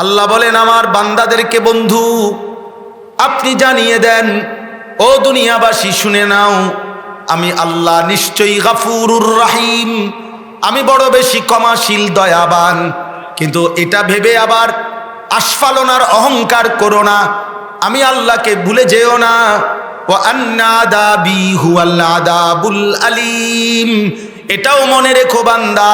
আল্লাহ বলেন, আমার বান্দাদেরকে বন্ধু, আপনি জানিয়ে দেন, ও দুনিয়াবাসী, শুনে নাও, আমি আল্লাহ নিশ্চয়ই গাফুরুর রাহিম। আমি বড় বেশি ক্ষমাশীল, দয়াবান, কিন্তু এটা ভেবে আবার আস্ফালনার অহংকার করো না। আমি আল্লাহকে ভুলে যেও না। ও আন্নাদাবি হুয়াল্লাদাবুল আলিম। এটাও মনে রেখো বান্দা,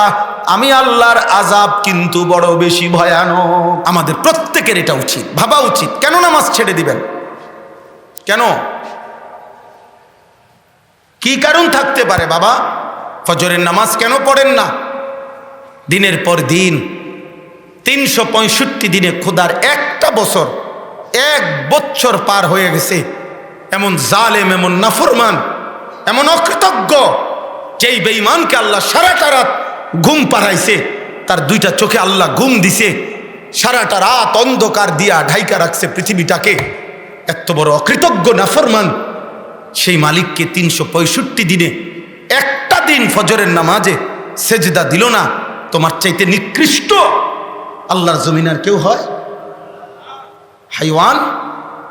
আমি আল্লাহর আজাব কিন্তু বড় বেশি ভয়ানক। আমাদের প্রত্যেকের এটা উচিত, ভাবা উচিত, কেন নামাজ ছেড়ে দিবেন? কেন? কি কারণ থাকতে পারে বাবা? ফজরের নামাজ কেন পড়েন না? দিনের পর দিন, তিনশো পঁয়ষট্টি দিনে খোদার একটা বছর, এক বছর পার হয়ে গেছে। এমন জালেম, এমন নাফরমান, এমন অকৃতজ্ঞ যেই বেঈমানকে আল্লাহ সারাটা রাত ঘুম পাড়াইছে, তার দুইটা চোখে আল্লাহ ঘুম দিছে। সারাটা রাত অন্ধকার দিয়া ঢাইকা রাখছে পৃথিবীটাকে। এত বড় অকৃতজ্ঞ, নাফরমান। সেই মালিককে তিনশো পঁয়ষট্টি দিনে একটা দিন ফজরের নামাজে সেজদা দিল না। তোমার চাইতে নিকৃষ্ট আল্লাহর জমিন আর কেউ হয়? হাইওয়ান?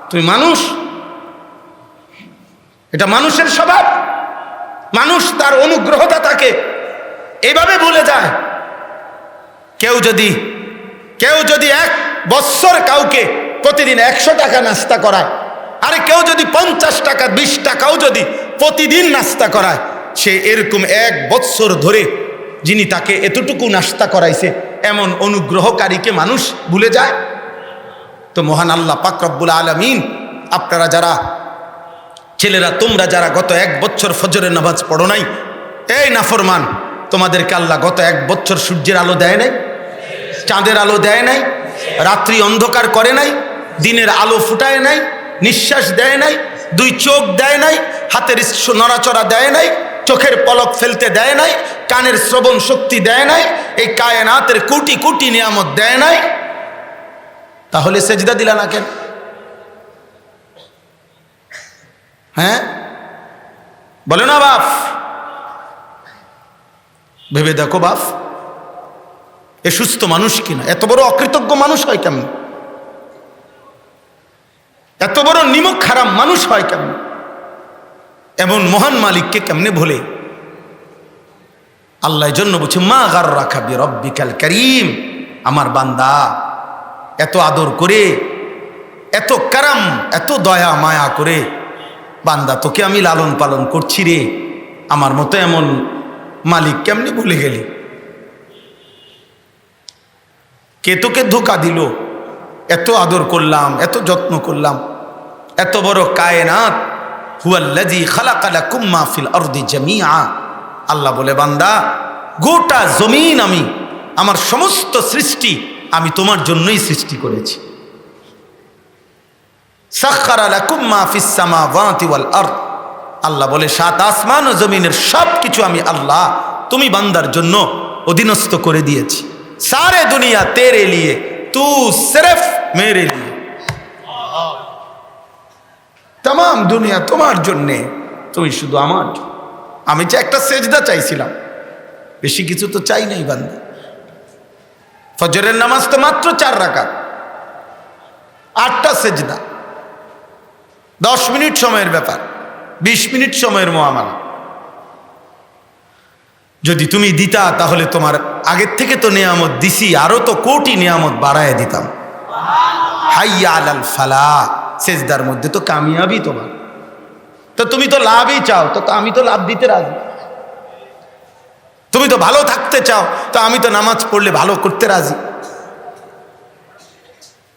তুমি মানুষ? এটা মানুষের স্বভাব। মানুষ তার অনুগ্রহদাতাকে এভাবে ভুলে যায়। কেউ যদি কেউ যদি এক বৎসর কাউকে প্রতিদিন একশো টাকা নাস্তা করায়, আরে কেউ যদি পঞ্চাশ টাকা, বিশ টাকাও যদি প্রতিদিন নাস্তা করায়, সে এরকম এক বৎসর ধরে যিনি তাকে এতটুকু নাস্তা করাইছে, এমন অনুগ্রহকারীকে মানুষ ভুলে যায়। তো মহান আল্লাহ পাকরব্বুল আলমিন, আপনারা যারা ছেলেরা, তোমরা যারা গত এক বছর ফজরের নামাজ পড়ো নাই, এই নাফরমান, তোমাদেরকে আল্লাহ গত এক বছর সূর্যের আলো দেয় নাই? চাঁদের আলো দেয় নাই? রাত্রি অন্ধকার করে নাই? দিনের আলো ফুটায় নাই? নিঃশ্বাস দেয় নাই? দুই চোখ দেয় নাই? হাতের নড়াচড়া দেয় নাই? চোখের পলক ফেলতে দেয় নাই? কানের শ্রবণ শক্তি দেয় নাই? এই কায়নাতের কোটি কোটি নিয়ামত দেয় নাই? তাহলে সেজদা দিলা না কেন? হ্যাঁ? বলে না বাপ ভেবে দেখো বাপ এ সুস্থ মানুষ কিনা? এত বড় অকৃতজ্ঞ মানুষ হয় কেমন? এত বড় নিমক খারাপ মানুষ হয় কেমন? এমন মহান মালিককে কেমনে ভোলে? আল্লাহ জন্য বলছে, মা গার রাখাবি রব্বিকাল করিম। আমার বান্দা, এত আদর করে, এত কারাম, এত দয়া, মায়া করে বান্দা, তোকে আমি লালন পালন করছি রে। আমার মতো এমন মালিক কেমনি ভুলে গেলি? কে তোকে ধোকা দিল? এত আদর করলাম, এত যত্ন করলাম। এত বড় কায়নাত হুয়াল্লাজি খালাকালা কুম্মা ফিল অর্দি জামিয়া আল্লাহ বলে, বান্দা, গোটা জমিন আমি, আমার সমস্ত সৃষ্টি আমি তোমার জন্যই সৃষ্টি করেছি। আল্লাহ বলে, সাত আসমান ও জমিনের সব কিছু আমি আল্লাহ, তুমি বান্দার জন্য অধীনস্থ করে দিয়েছি। সারে দুনিয়া তেরে লিয়ে, তু সিরফ মেরে লিয়ে। তাম দুনিয়া তোমার জন্যে, তুমি শুধু আমার আমি যে একটা সেজদা চাইছিলাম, বেশি কিছু তো চাই নাই বান্দা। ফজরের নামাজ তো মাত্র চার রাকাত। আটটা সেজদা। দশ মিনিট সময়ের ব্যাপার, বিশ মিনিট সময়ের মহামালা। যদি তুমি দিতা, তাহলে তোমার আগের থেকে তো নিয়ামত দিছি, আরও তো কোটি নিয়ামত বাড়ায় দিতাম। হাইয়া আলাল ফালা, সেজদার মধ্যে তো কামিয়াবি তোমার। তো তুমি তো লাভই চাও, তো আমি তো লাভ দিতে রাজি। তুমি তো ভালো থাকতে চাও, তো আমি তো নামাজ পড়লে ভালো করতে রাজি।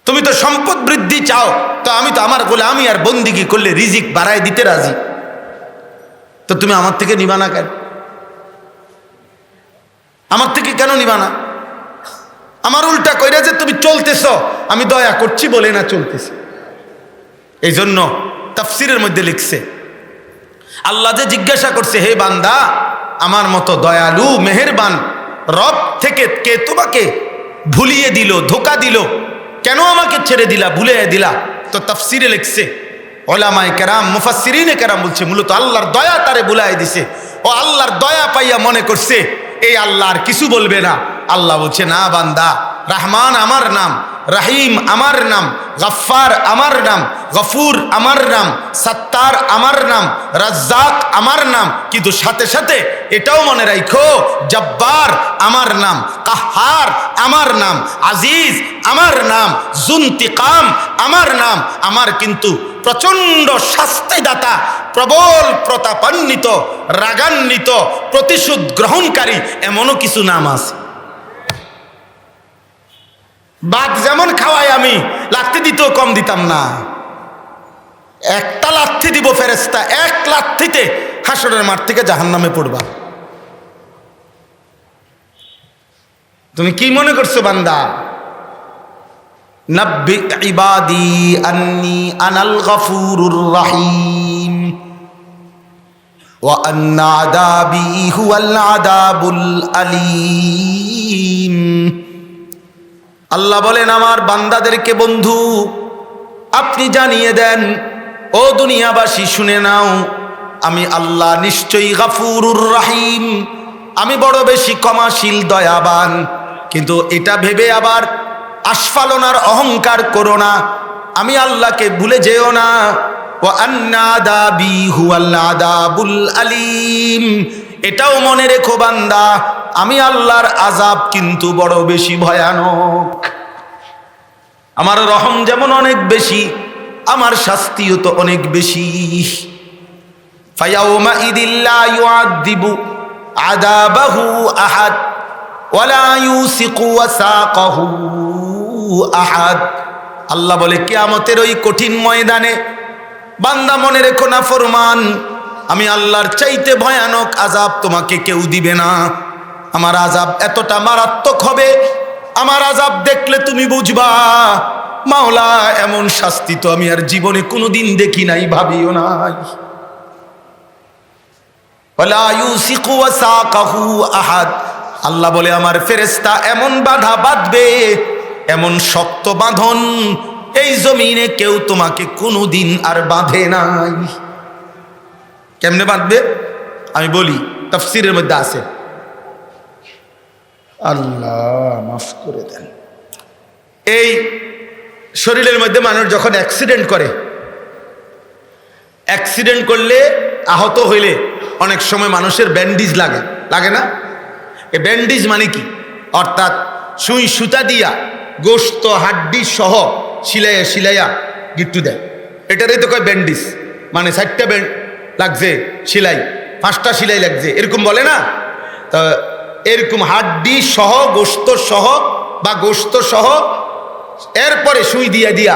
তুমি তো সম্পদ বৃদ্ধি চাও, তো আমি তো আমার বলে আমি আর বন্দিগি করলে রিজিক বাড়ায় দিতে রাজি। তো তুমি আমার থেকে নিবা না কেন? আমার থেকে কেন নিবা না? আমার উল্টা কইরা যে তুমি চলতেছ, আমি দয়া করছি বলে না চলতেছি। এই জন্য তাফসিরের মধ্যে লিখছে, আল্লাহ যে জিজ্ঞাসা করছে, হে বান্দা, আমার মতো দয়ালু, মেহেরবান রব থেকে কে তোমাকে ভুলিয়ে দিল, ধোকা দিল কেন আমাকে ছেড়ে দিলা, ভুলে দিলা? তো তাফসিরে লিখছে, ওলামায় কেরাম মুফাসিরিনে কেরাম বলছে, মূলত আল্লাহর দয়া তারে বুলাই দিছে। ও আল্লাহর দয়া পাইয়া মনে করছে, এই আল্লাহ আর কিছু বলবে না। আল্লাহ বলছে, না বান্দা, রাহমান আমার নাম, রাহিম আমার নাম গফার আমার নাম, গফুর আমার নাম, সত্তার আমার নাম, রাজ্জাক আমার নাম। কিন্তু সাথে সাথে এটাও মনে রাখো জব্বার আমার নাম কাহার আমার নাম, আজিজ আমার নাম, জুন্তিকাম আমার নাম, আমার কিন্তু প্রচণ্ড শাস্তিদাতা, প্রবল প্রতাপান্বিত, রাগান্বিত, প্রতিশোধ গ্রহণকারী এমনও কিছু নাম আছে। বাদ যেমন খাওয়াই আমি লাত্তি দিতেও কম দিতাম না। একটা লাথি দিব ফেরেস্তা এক লাথিতে হাসরের মাঠ থেকে জাহান নামে পড়বা। তুমি কি মনে করছো বান্দা নব্বি ইবাদি আন্নি আনাল গফুরুর রাহিম وأن عذابي هو العذاب الأليم আল্লাহ বলেন আমার বান্দাদেরকে বন্ধু আপনি জানিয়ে দেন ও দুনিয়াবাসী শুনে নাও আমি আল্লাহ নিশ্চয়ই গাফুরুর রাহিম আমি বড় বেশি ক্ষমাশীল দয়াবান কিন্তু এটা ভেবে আবার আস্ফালনার অহংকার করো না। আমি আল্লাহকে ভুলে যেও না। আলিম। এটাও মনে রেখো বান্দা, আমি আল্লাহর আজাব কিন্তু বড় বেশি ভয়ানক। আমার রহম যেমন অনেক বেশি, আমার শাস্তিও তো অনেক বেশি। ফায়াউমা ইদিল্লা ইউআদিবু আদাবাহু আহাদ। আহাদ। আল্লাহ বলে, কিয়ামতের ওই কঠিন ময়দানে বান্দা মনে রেখো না ফরমান, আমি আল্লাহর চাইতে ভয়ানক আজাব তোমাকে কেউ দিবে না। আমার আজাব এতটা মারাত্মক হবে, আমার আজাব দেখলে তুমি বুঝবা, মাওলা এমন শাস্তি তো আমি আর জীবনে কোনোদিন দেখি নাই, ভাবিও নাই। আহাদ। আল্লাহ বলে, আমার ফেরেস্তা এমন বাধা বাঁধবে, এমন শক্ত বাঁধন এই জমিনে কেউ তোমাকে কোনোদিন আর বাঁধে নাই। কেমনে বাঁধবে? আমি বলি, তফসিরের মধ্যে আছে। আল্লাহ, মাফ করে দেন। এই শরীরের মধ্যে মানুষ যখন অ্যাক্সিডেন্ট করে অ্যাক্সিডেন্ট করলে আহত হইলে অনেক সময় মানুষের ব্যান্ডিজ লাগে। লাগে না? এই ব্যান্ডিজ মানে কি? অর্থাৎ সুই সুতা দিয়া গোস্ত, হাড্ডি সহ সিলাইয়া সিলাইয়া গিট্টু দেয়। এটারই তো কয় ব্যান্ডিজ? মানে চারটা ব্যান্ড লাগছে সিলাই, পাঁচটা সিলাই লাগছে। এরকম বলে না? তা এরকম হাড্ডি সহ, গোস্ত সহ বা গোস্ত সহ এরপরে সুই দিয়া দিয়া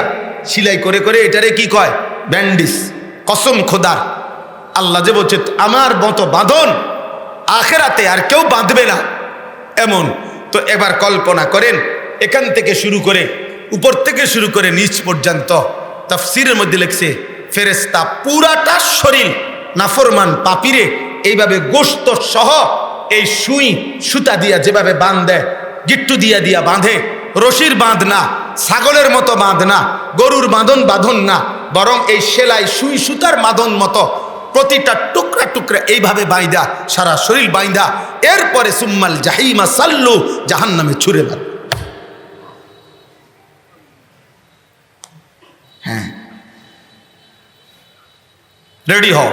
সিলাই করে করে এটারে কি কয়? ব্যান্ডিস কসম খোদার। আল্লাহ যে বলছে, আমার মতো বাঁধন আখেরাতে আর কেউ বাঁধবে না। এমন। তো এবার কল্পনা করেন, এখান থেকে শুরু করে, উপর থেকে শুরু করে নিচ পর্যন্ত তাফসিরের মধ্যে লেখছে ফেরেস্তা পুরাটা শরীর নাফরমান পাপিরে এইভাবে গোস্ত সহ এই সুই সুতা দিয়া যেভাবে বাঁধ দেয় গিট্টু দিয়া দিয়া বাঁধে, রশির বাঁধ না, ছাগলের মতো বাঁধ না, গরুর বাঁধন বাঁধন না, বরং এই সেলাই সুই সুতার মাদন মতো প্রতিটা টুকরা টুকরা এইভাবে বাইদা, সারা শরীর বাইদা। এরপরে সুম্মাল জাহিমা সাল্লু জাহান নামে ছুড়ে মার। হ্যাঁ। রেডি হও।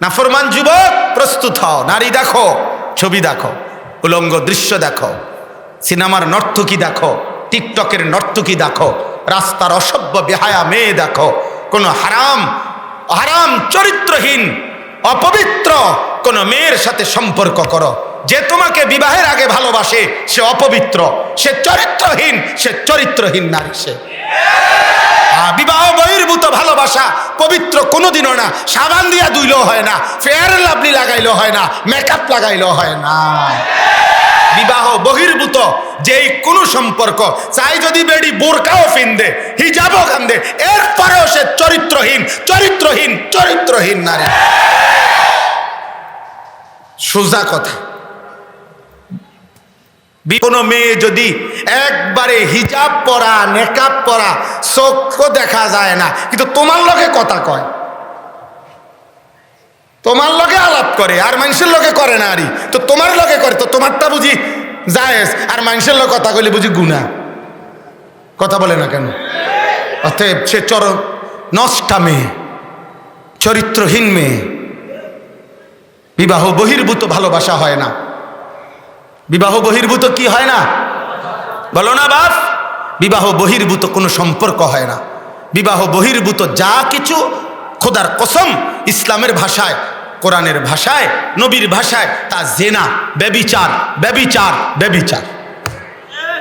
নাফরমান যুবক, প্রস্তুত হও। নারী দেখো, ছবি দেখো, উলঙ্গ দৃশ্য দেখো, সিনেমার নর্তকী দেখো, টিকটকের নর্তকী দেখো, রাস্তার অসভ্য বেহায়া মেয়ে দেখো, কোনো হারাম হারাম, চরিত্রহীন, অপবিত্র কোন মেয়ের সাথে সম্পর্ক করো। যে তোমাকে বিবাহের আগে ভালোবাসে, সে অপবিত্র। সে চরিত্রহীন সে চরিত্রহীন নারী সে। বিবাহ বহির্ভূত ভালোবাসা পবিত্র কোনোদিনও না। সাবান দিয়া দুইলেও হয় না, ফেয়ার লাভলি লাগাইলেও হয় না মেকআপ লাগাইলেও হয় না। বিবাহ বহির্ভূত, যেই কোনো সম্পর্ক। চাই যদি বেডি বোরকাও ফিন্দে, হিজাবও কান্দে, এরপরেও সে চরিত্রহীন চরিত্রহীন চরিত্রহীন নারী। সোজা কথা। কোনো মেয়ে যদি একবারে হিজাব পরা, নেকাব পরা চোখ দেখা যায় না, কিন্তু তোমার লোকে কথা কয়। তোমার লগে আলাপ করে, আর মানুষের লগে করে না আরি তো তোমার লগে করে, তো তোমারটা বুঝি জায়েজ, আর মানুষের লগে কথা কইলে বুঝি গুণা। কথা বলে না কেন? অতএব সে চর, নষ্টা মেয়ে, চরিত্রহীন মেয়ে। বিবাহ বহির্ভূত ভালোবাসা হয় না। বিবাহ বহির্ভূত কি হয় না? বলো না বাপ, বিবাহ বহির্ভূত কোনো সম্পর্ক হয় না। বিবাহ বহির্ভূত যা কিছু, খোদার কসম ইসলামের ভাষায়, কোরআনের ভাষায়, নবীর ভাষায় তা জেনা, ব্যবিচার ব্যবিচার ব্যবিচার।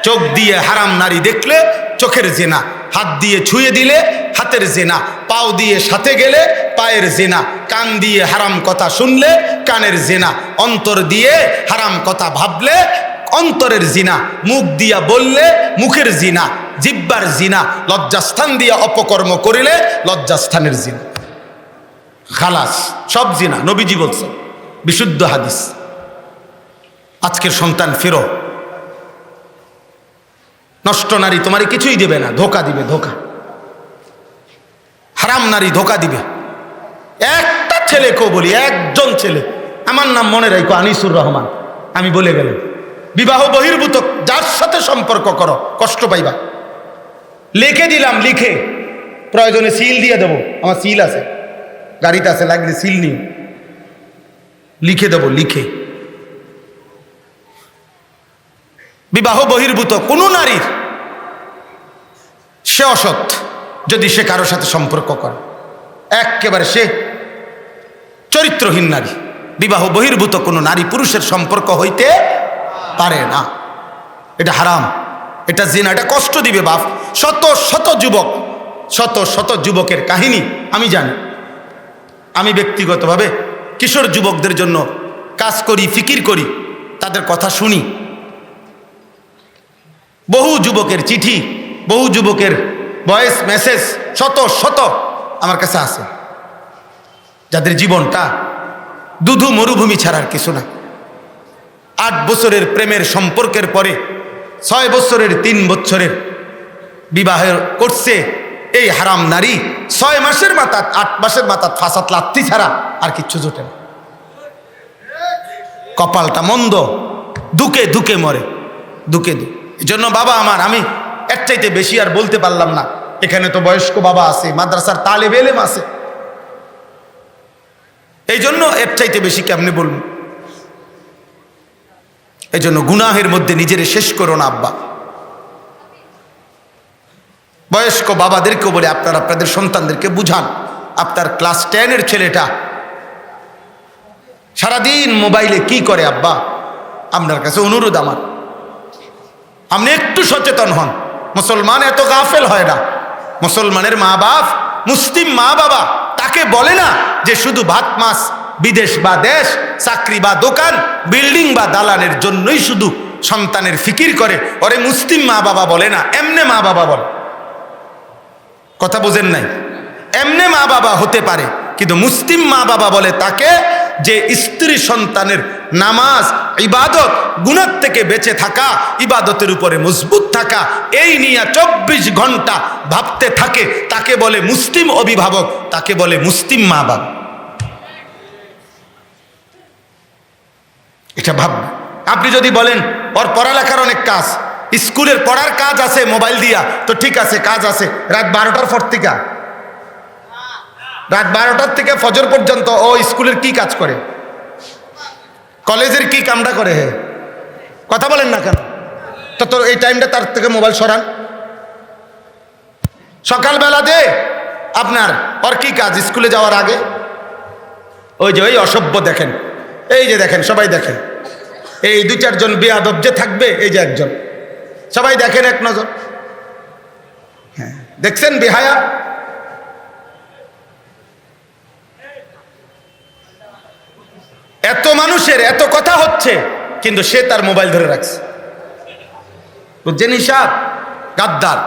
চোখ দিয়ে হারাম নারী দেখলে চোখের জেনা, হাত দিয়ে ছুঁয়ে দিলে হাতের জেনা, পাও দিয়ে সাথে গেলে পায়ের জেনা, কান দিয়ে হারাম কথা শুনলে কানের জেনা, অন্তর দিয়ে হারাম কথা ভাবলে অন্তরের জিনা, মুখ দিয়া বললে মুখের জিনা, জিব্বার জিনা, লজ্জাস্থান দিয়া অপকর্ম করিলে লজ্জাস্থানের জিনা। খালাস, সব জিনা, নবীজি বলছেন, বিশুদ্ধ হাদিস। আজকের সন্তান ফেরো। নষ্ট নারী তোমার কিছুই দেবে না, ধোকা দিবে, ধোকা। হারাম নারী ধোকা দিবে। একটা ছেলে ছেলেকেও বলি, একজন ছেলে, আমার নাম মনে রাখো, আনিসুর রহমান। আমি বলে গেলাম, বিবাহ বহির্ভূত, যার সাথে সম্পর্ক করো, কষ্ট পাইবা। লিখে দিলাম, লিখে। প্রয়োজনে সিল দিয়ে দেবো, আমার সিল আছে। গাড়িতে আছে, লাগলে সিল নিও। লিখে দেবো, লিখে। বিবাহ বহির্ভূত, কোনো নারীর সে অসৎ যদি সে কারোর সাথে সম্পর্ক করে। একেবারে সে চরিত্রহীন নারী। বিবাহ বহির্ভূত, কোনো নারী পুরুষের সম্পর্ক হইতে পারে না। এটা হারাম। এটা জিনা, এটা কষ্ট দিবে বাপ। শত শত যুবক, শত শত যুবকের কাহিনী আমি জানি। আমি ব্যক্তিগতভাবে কিশোর যুবকদের জন্য কাজ করি, ফিকির করি, তাদের কথা শুনি। বহু যুবকের চিঠি, বহু যুবকের ভয়েস মেসেজ, শত শত আমার কাছে আছে। যাদের জীবনটা দুধু মরুভূমি ছাড়ার কিছু না। আট বছরের প্রেমের সম্পর্কের পরে ছয় বছরের, তিন বছরের বিবাহ করছে এই হারাম নারী ছয় মাসের মাথা আট মাসের মাথা ফাঁসাত লাত্তি ছাড়া আর কিচ্ছু জোটে না। কপালটা মন্দ, দুকে দুকে মরে, দুকে দু। জন্য বাবা আমার, আমি এর চাইতে বেশি আর বলতে পারলাম না। এখানে তো বয়স্ক বাবা আছে, মাদ্রাসার তালেব এলেম আছে। এই জন্য এর চাইতে বেশি কেমনি বলব? এই জন্য গুনাহের মধ্যে নিজের শেষ করো না, আব্বা। বয়স্ক বাবাদেরকেও বলে, আপনারা আপনাদের সন্তানদেরকে বুঝান। আপনার ক্লাস টেনের ছেলেটা সারাদিন মোবাইলে কি করে, আব্বা? আপনার কাছে অনুরোধ আমার। আপনি একটু সচেতন হন। মুসলমান এত গাফেল হয় না। মুসলমানের মা বাপ, মুসলিম মা বাবা, তাকে বলে না যে শুধু ভাত মাছ, বিদেশ বা দেশ, চাকরি বা দোকান, বিল্ডিং বা দালানের জন্যই শুধু সন্তানের ফিকির করে। ওরে মুসলিম মা বাবা বলে না, এমনে মা বাবা বলে। কথা বোঝেন নাই। এমনে মা বাবা হতে পারে, কিন্তু মুসলিম মা বাবা বলে তাকে যে স্ত্রী সন্তানের নামাজ, ইবাদত গুণার থেকে বেঁচে থাকা, ইবাদতের উপরে মজবুত থাকা, এই নিয়ে চব্বিশ ঘণ্টা ভাবতে থাকে, তাকে বলে মুসলিম অভিভাবক, তাকে বলে মুসলিম মা বাবা। এটা ভাববে। আপনি যদি বলেন, ওর পড়ালেখার অনেক কাজ স্কুলের পড়ার কাজ আছে, মোবাইল দিয়া। তো ঠিক আছে, কাজ আছে। রাত বারোটার পর থেকে। রাত বারোটার থেকে ফজর পর্যন্ত ও স্কুলের কি কাজ করে? কলেজের কি কামটা করে হে? কথা বলেন না কেন? তো তোর এই টাইমটা তার থেকে মোবাইল সরান। সকালবেলা দে, আপনার, ওর কি কাজ? স্কুলে যাওয়ার আগে? ওই যে, ওই অসভ্য দেখেন। এই যে দেখেন, সবাই দেখেন। এই দু চারজন বেয়াদব যে থাকবে, এই যে একজন। সবাই দেখেন এক নজর। হ্যাঁ দেখছেন বেহায়া? এত মানুষের এত কথা হচ্ছে, কিন্তু সে তার মোবাইল ধরে রাখছে। বুঝছেন হিসাব গাদ্দার।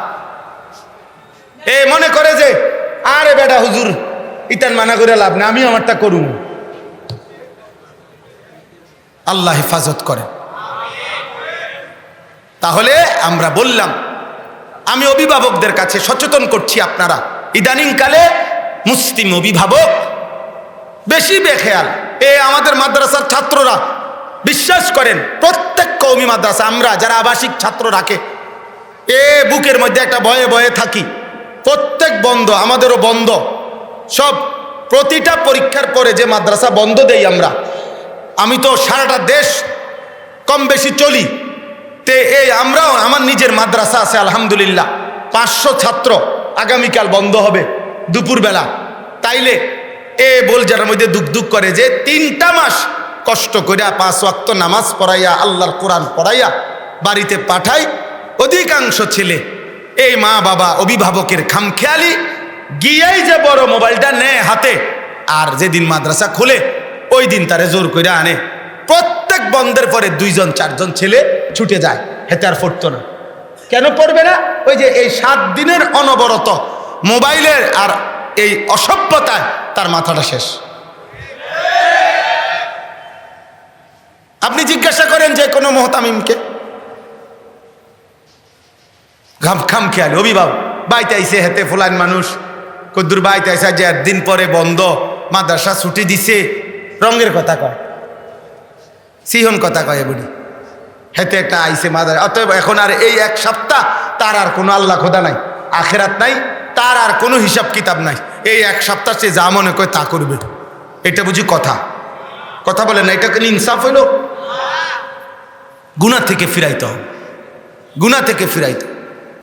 এ মনে করে যে, আরে বেটা হুজুর, ইতান মানা করে লাভ না আমি আমারটা করুন আল্লাহ হেফাজত করে তাহলে আমরা বললাম, আমি অভিভাবকদের কাছে সচেতন করছি আপনারা। ইদানিংকালে মুসলিম অভিভাবক বেশি বেখেয়াল। এ আমাদের মাদ্রাসার ছাত্ররা, বিশ্বাস করেন, প্রত্যেক কৌমি মাদ্রাসা, আমরা যারা আবাসিক ছাত্র রাখে, এ বুকের মধ্যে একটা ভয়ে ভয়ে থাকি। প্রত্যেক বন্ধ, আমাদেরও বন্ধ। সব প্রতিটা পরীক্ষার পরে যে মাদ্রাসা বন্ধ দেই আমরা। আমি তো সারাটা দেশ কম বেশি চলি। তে এই আমরাও, আমার নিজের মাদ্রাসা আছে, আলহামদুলিল্লাহ। পাঁচশো ছাত্র আগামীকাল বন্ধ হবে দুপুরবেলা। তাইলে এ বল যার মধ্যে দুঃখ দুঃখ করে যে তিনটা মাস কষ্ট করিয়া পাঁচ ওয়াক্ত নামাজ পড়াইয়া, আল্লাহর কোরআন পড়াইয়া বাড়িতে পাঠাই, অধিকাংশ ছেলে এই মা বাবা অভিভাবকের খামখেয়ালি গিয়েই যে বড় মোবাইলটা নেয় হাতে, আর যেদিন মাদ্রাসা খুলে, ওই দিন তারে জোর করে আনে। প্রত্যেক বন্ধের পরে দুইজন, চারজন ছেলে ছুটে যায় হেতে আর পড়তো না। কেন পড়বে না? ওই যে এই সাত দিনের অনবরত মোবাইলের আর এই অসভ্যতায় তার মাথাটা শেষ। আপনি জিজ্ঞাসা করেন যে কোনো মহতামিমকে। ঘাম খাম খেয়াল, অভিভাবক বাইতে আইসে হেতে ফুলান মানুষ, কদ্দুর বাইতে আইসা যে একদিন পরে বন্ধ, মাদ্রাসা ছুটি দিছে, রঙের কথা কয়। সিহন কথা কয়ে বুড়ি। হেতে একটা আইসে মাদার, অতএব এখন আর এই এক সপ্তাহ তার আর কোনো আল্লাহ খোদা নাই, আখেরাত নাই, তার আর কোনো হিসাব কিতাব নাই। এই এক সপ্তাহ সে যা মনে করে তা করবে। এটা বুঝি কথা? কথা বলে না, এটা ইনসাফ হইল? গুণা থেকে ফিরাইতে হবে। গুণা থেকে ফিরাইতে।